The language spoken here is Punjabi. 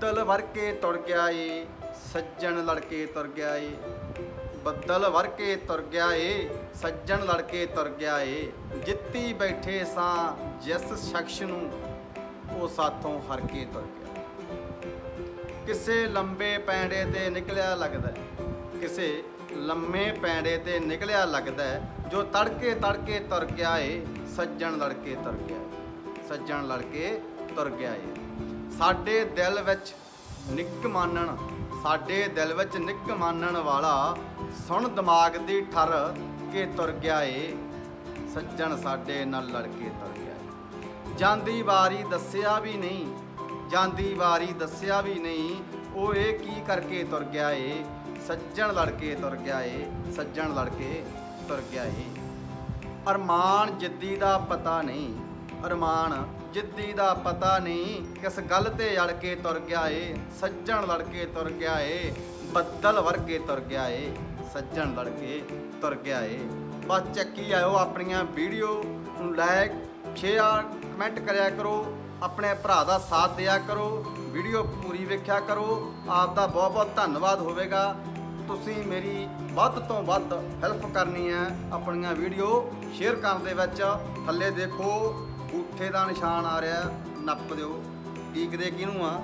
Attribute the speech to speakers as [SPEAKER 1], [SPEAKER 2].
[SPEAKER 1] ਬੱਦਲ ਵਰ ਕੇ ਤੁਰ ਗਿਆ ਏ, ਸੱਜਣ ਲੜਕੇ ਤੁਰ ਗਿਆ ਏ। ਬੱਦਲ ਵਰ ਕੇ ਤੁਰ ਗਿਆ ਏ, ਸੱਜਣ ਲੜਕੇ ਤੁਰ ਗਿਆ ਏ। ਜਿੱਤੀ ਬੈਠੇ ਸਾਂ, ਜਿਸ ਸ਼ਖਸ ਨੂੰ ਉਹ ਸਾਥੋਂ ਹਰ ਕੇ ਤੁਰ ਗਿਆ। ਕਿਸੇ ਲੰਬੇ ਪੈਂਡੇ ਤੇ ਨਿਕਲਿਆ ਲੱਗਦਾ ਕਿਸੇ ਲੰਮੇ ਪੈਂਡੇ ਤੇ ਨਿਕਲਿਆ ਲੱਗਦਾ ਜੋ ਤੜਕੇ ਤੜਕੇ ਤੁਰ ਗਿਆ ਏ, ਸੱਜਣ ਲੜਕੇ ਤੁਰ ਗਿਆ ਏ। ਸੱਜਣ ਲੜਕੇ ਤੁਰ ਗਿਆ ਏ। ਸਾਡੇ ਦਿਲ ਵਿੱਚ ਨਿੱਕ ਮਾਨਣ, ਸਾਡੇ ਦਿਲ ਵਿੱਚ ਨਿੱਕ ਮਾਨਣ ਵਾਲਾ ਸੁਣ ਦਿਮਾਗ ਦੀ ਠਰ ਕੇ ਤੁਰ ਗਿਆ ਏ। ਸੱਜਣ ਸਾਡੇ ਨਾਲ ਲੜ ਕੇ ਤੁਰ ਗਿਆ ਏ। ਜਾਂਦੀ ਵਾਰੀ ਦੱਸਿਆ ਵੀ ਨਹੀਂ, ਜਾਂਦੀ ਵਾਰੀ ਦੱਸਿਆ ਵੀ ਨਹੀਂ, ਉਹ ਇਹ ਕੀ ਕਰਕੇ ਤੁਰ ਗਿਆ ਏ? ਸੱਜਣ ਲੜਕੇ ਤੁਰ ਗਿਆ ਏ, ਸੱਜਣ ਲੜਕੇ ਤੁਰ ਗਿਆ ਏ। ਅਰਮਾਨ ਜਿੱਦੀ ਦਾ ਪਤਾ ਨਹੀਂ ਅਰਮਾਨ, ਜਿੱਦੀ ਦਾ ਪਤਾ ਨਹੀਂ ਕਿਸ ਗੱਲ ਤੇ ਅੜ ਕੇ ਤੁਰ ਗਿਆ ਏ, ਸੱਜਣ ਲੜ ਕੇ ਤੁਰ ਗਿਆ ਏ, ਬੱਦਲ ਵਰਗੇ ਤੁਰ ਗਿਆ ਏ, ਸੱਜਣ ਲੜ ਕੇ ਤੁਰ ਗਿਆ ਏ। ਬਸ ਚੱਕੀ ਆਇਓ ਆਪਣੀਆਂ ਵੀਡੀਓ ਨੂੰ ਲਾਈਕ ਸ਼ੇਅਰ, ਕਮੈਂਟ ਕਰਿਆ ਕਰੋ, ਆਪਣੇ ਭਰਾ ਦਾ ਸਾਥ ਦਿਆ ਕਰੋ, ਵੀਡੀਓ ਪੂਰੀ ਵੇਖਿਆ ਕਰੋ। ਆਪ ਦਾ ਬਹੁਤ ਬਹੁਤ ਧੰਨਵਾਦ ਹੋਵੇਗਾ। ਤੁਸੀਂ ਮੇਰੀ ਵੱਧ ਤੋਂ ਵੱਧ ਹੈਲਪ ਕਰਨੀ ਹੈ ਆਪਣੀਆਂ ਵੀਡੀਓ ਸ਼ੇਅਰ ਕਰਨ ਦੇ ਵਿੱਚ। ਥੱਲੇ ਦੇਖੋ ਅੰਗੂਠੇ ਦਾ ਨਿਸ਼ਾਨ ਆ ਰਿਹਾ ਨੱਪ ਦਿਓ। ਟੀਕਦੇ ਕਿਹਨੂੰ ਆ?